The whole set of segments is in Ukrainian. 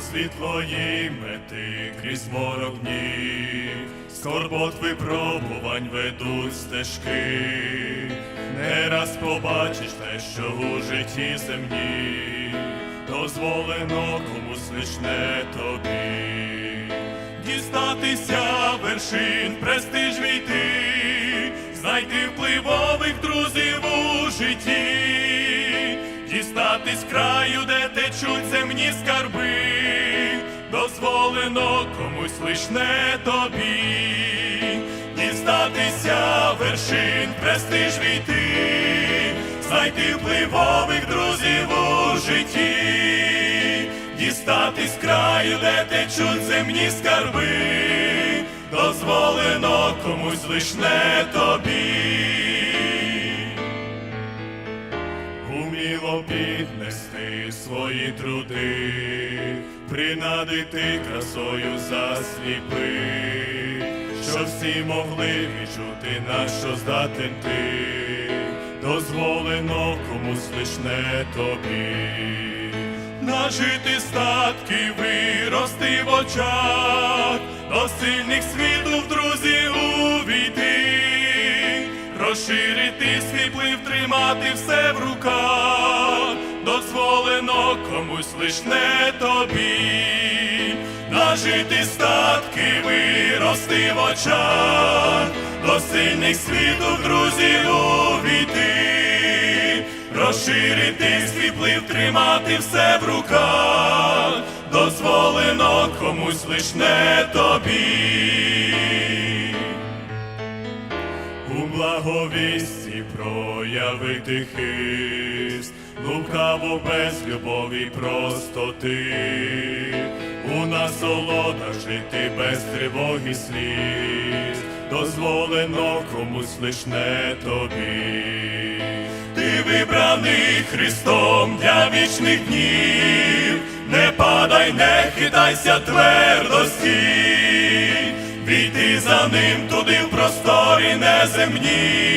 світлої мети крізь морок днів, скорбот випробувань ведуть стежки, не раз побачиш те, що у житті земні, дозволено комусь лиш не тобі, дістатися вершин, престиж війти, знайти впливових друзів у житті. Дістатись краю, де течуть земні скарби, дозволено комусь лиш не тобі, дістатися вершин, престиж війти, знайти впливових друзів у житті, дістатись краю, де течуть земні скарби, дозволено комусь лиш не тобі. Уміло піднести свої труди, принадити красою засліпи, щоб всі могли відчути, на що здатен ти, дозволено комусь лиш не тобі. Нажити статки, вирости в очах, до сильних світу в друзі увійти розширити свій вплив, тримати все в руках, дозволено комусь лиш не тобі, нажити статки, вирости в очах, до сильних світу в друзі увійти, розширити свій тримати все в руках, дозволено комусь лиш не тобі проявити хист, лукаво без любові простоти, у насолодах жити без тривоги сліз, дозволено комусь лиш не тобі. Ти вибраний Христом для вічних днів, не падай, не хитайся твердості, війти за ним туди в просторі неземні,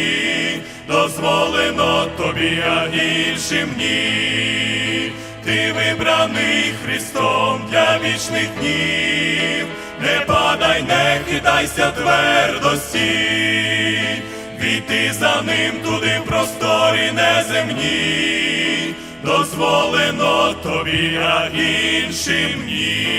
дозволено тобі, а іншим ні. Ти вибраний Христом для вічних днів, не падай, не хитайся твердості, війти за ним туди в просторі неземні, дозволено тобі, а іншим ні.